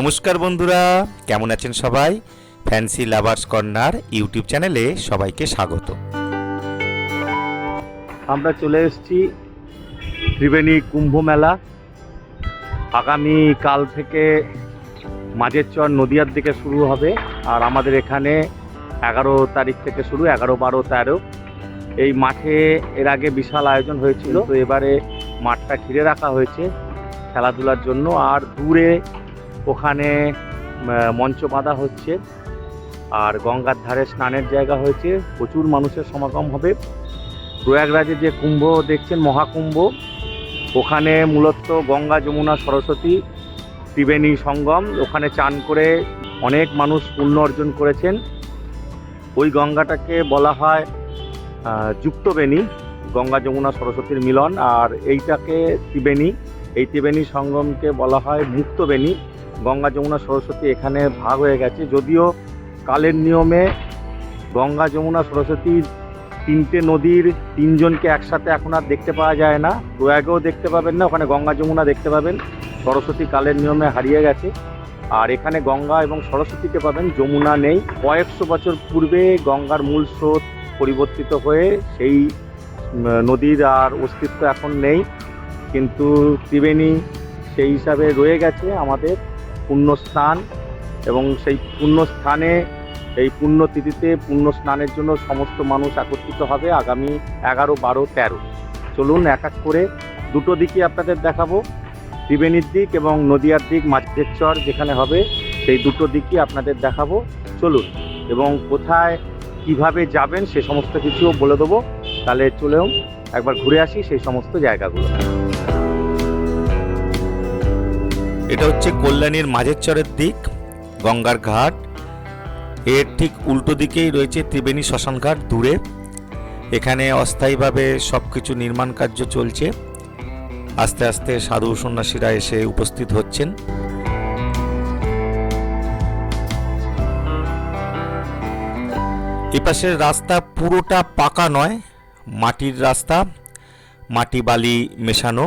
নমস্কার বন্ধুরা, কেমন আছেন সবাই? ফ্যান্সি লাভার্স কর্নার ইউটিউব চ্যানেলে সবাইকে স্বাগত। আমরা চলে এসেছি ত্রিবেণী কুম্ভ মেলা। আগামী কাল থেকে মাঝের চর নদিয়ার দিকে শুরু হবে, আর আমাদের এখানে এগারো তারিখ থেকে শুরু, এগারো, বারো, তেরো। এই মাঠে এর আগে বিশাল আয়োজন হয়েছিল, তো এবারে মাঠটা ঘিরে রাখা হয়েছে খেলাধুলার জন্য, আর দূরে ওখানে মঞ্চ বাঁধা হচ্ছে। আর গঙ্গার ধারে স্নানের জায়গা হয়েছে। প্রচুর মানুষের সমাগম হবে। প্রয়াগরাজে যে কুম্ভ দেখছেন, মহাকুম্ভ, ওখানে মূলত গঙ্গা, যমুনা, সরস্বতী, ত্রিবেণী সঙ্গম, ওখানে চান করে অনেক মানুষ পুণ্য অর্জন করেছেন। ওই গঙ্গাটাকে বলা হয় যুক্তবেণী, গঙ্গা, যমুনা, সরস্বতীর মিলন। আর এইটাকে ত্রিবেণী, এই ত্রিবেণী সঙ্গমকে বলা হয় মুক্তবেণী। গঙ্গা যমুনা সরস্বতী এখানে ভাগ হয়ে গেছে। যদিও কালের নিয়মে গঙ্গা যমুনা সরস্বতীর তিনটে নদীর তিনজনকে একসাথে এখন আর দেখতে পাওয়া যায় না। প্রয়াগেও দেখতে পাবেন না, ওখানে গঙ্গা যমুনা দেখতে পাবেন। সরস্বতী কালের নিয়মে হারিয়ে গেছে। আর এখানে গঙ্গা এবং সরস্বতীকে পাবেন, যমুনা নেই। কয়েকশো বছর পূর্বে গঙ্গার মূল স্রোত পরিবর্তিত হয়ে সেই নদীর আর অস্তিত্ব এখন নেই। কিন্তু ত্রিবেণী সেই হিসাবে রয়ে গেছে আমাদের। পুণ্যস্থান এবং সেই পুণ্যস্থানে, এই পুণ্য তিথিতে পুণ্য স্নানের জন্য সমস্ত মানুষ একত্রিত হবে আগামী এগারো, বারো, তেরো। চলুন এক এক করে দুটো দিকই আপনাদের দেখাবো। ত্রিবেণীর দিক এবং নদিয়ার দিক মাঝের যেখানে হবে, সেই দুটো দিকই আপনাদের দেখাবো। চলুন, এবং কোথায় কীভাবে যাবেন সে সমস্ত কিছুও বলে দেবো। তাহলে চলেও একবার ঘুরে আসি সেই সমস্ত জায়গাগুলো। এটা হচ্ছে কল্যাণীর মাঝের চরের দিক, গঙ্গার ঘাট। এর ঠিক উল্টো দিকেই রয়েছে ত্রিবেণী শ্মশানঘাট দূরে। এখানে অস্থায়ীভাবে সব কিছু নির্মাণ কার্য চলছে। আস্তে আস্তে সাধু সন্ন্যাসীরা এসে উপস্থিত হচ্ছেন। এপাশের রাস্তা পুরোটা পাকা নয়, মাটির রাস্তা, মাটি বালি মেশানো।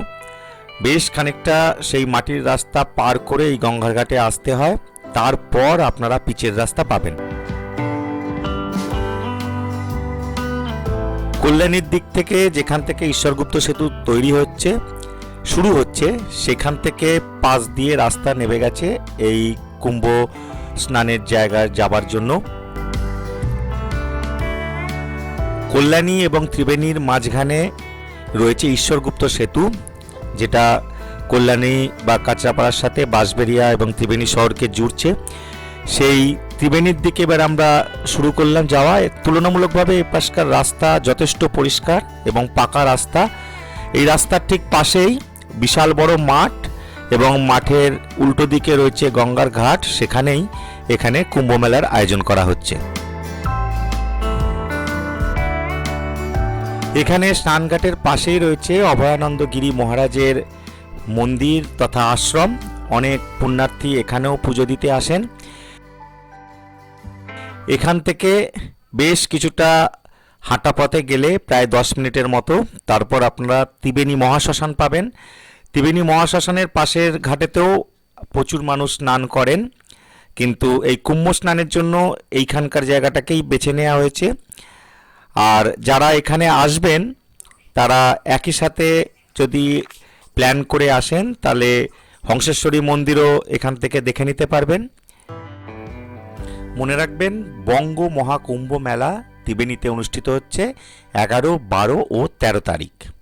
বেশ খানিকটা সেই মাটির রাস্তা পার করে এই গঙ্গার ঘাটে আসতে হয়। তারপর আপনারা পিচের রাস্তা পাবেন। কল্যাণীর দিক থেকে যেখান থেকে ঈশ্বরগুপ্ত সেতু তৈরি হচ্ছে, শুরু হচ্ছে, সেখান থেকে পাশ দিয়ে রাস্তা নেমে গেছে এই কুম্ভ স্নানের জায়গায় যাবার জন্য। কল্যাণী এবং ত্রিবেণীর মাঝখানে রয়েছে ঈশ্বরগুপ্ত সেতু। যেটা কল্যাণী বা কাঁচরাপাড়ার সাথে বাঁশবেরিয়া এবং ত্রিবেণী শহরকে জুড়ছে। সেই ত্রিবেণীর দিকে এবার আমরা শুরু করলাম যাওয়া। তুলনামূলকভাবে এপাশকার রাস্তা যথেষ্ট পরিষ্কার এবং পাকা রাস্তা। এই রাস্তার ঠিক পাশেই বিশাল বড় মাঠ এবং মাঠের উল্টো দিকে রয়েছে গঙ্গার ঘাট। সেখানেই এখানে কুম্ভমেলার আয়োজন করা হচ্ছে। এখানে স্নানঘাটের পাশেই রয়েছে অভয়ানন্দ গিরি মহারাজের মন্দির তথা আশ্রম। অনেক পুণ্যার্থী এখানেও পুজো দিতে আসেন। এখান থেকে বেশ কিছুটা হাঁটা পথে গেলে প্রায় দশ মিনিটের মতো। তারপর আপনারা ত্রিবেণী মহাশ্মশান পাবেন। ত্রিবেণী মহাশ্মশানের পাশের ঘাটেতেও প্রচুর মানুষ স্নান করেন। কিন্তু এই কুম্ভ স্নানের জন্য এইখানকার জায়গাটাকেই বেছে নেওয়া হয়েছে। আর যারা এখানে আসবেন, তারা একই সাথে যদি প্ল্যান করে আসেন, তাহলে হংসেশ্বরী মন্দিরও এখান থেকে দেখে নিতে পারবেন। মনে রাখবেন, বঙ্গ মহাকুম্ভ মেলা ত্রিবেণীতে অনুষ্ঠিত হচ্ছে এগারো, বারো ও তেরো তারিখ।